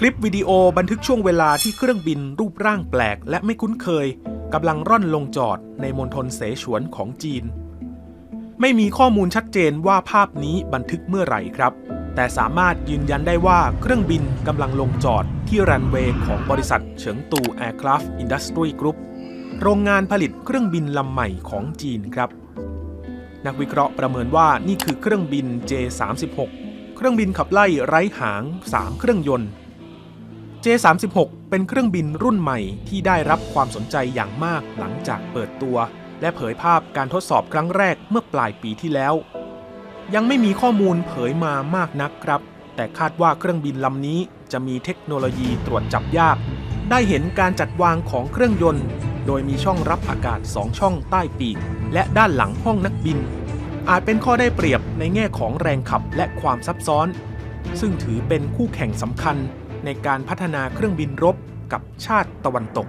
คลิปวิดีโอบันทึกช่วงเวลาที่เครื่องบินรูปร่างแปลกและไม่คุ้นเคยกำลังร่อนลงจอดในมณฑลเสฉวนของจีน ไม่มีข้อมูลชัดเจนว่าภาพนี้บันทึกเมื่อไหร่ครับ แต่สามารถยืนยันได้ว่าเครื่องบินกำลังลงจอดที่รันเวย์ของบริษัทเฉิงตู Aircraft Industry Group โรงงานผลิตเครื่องบินลำใหม่ของจีนครับ นักวิเคราะห์ประเมินว่านี่คือเครื่องบิน J36 เครื่องบินขับไล่ไร้หาง 3 เครื่องยนต์ J36 เป็นเครื่องบินรุ่นใหม่ที่ได้รับความสนใจอย่างมากหลังจากเปิดตัว และเผยภาพการทดสอบครั้งแรกเมื่อปลายปีที่แล้ว ยังไม่มีข้อมูลเผยมามากนักครับ แต่คาดว่าเครื่องบินลำนี้จะมีเทคโนโลยีตรวจจับยาก ได้เห็นการจัดวางของเครื่องยนต์ โดยมีช่องรับอากาศ 2 ช่องใต้ปีก และด้านหลังห้องนักบิน อาจเป็นข้อได้เปรียบในแง่ของแรงขับและความซับซ้อน ซึ่งถือเป็นคู่แข่งสำคัญ ในการพัฒนาเครื่องบินรบกับชาติตะวันตก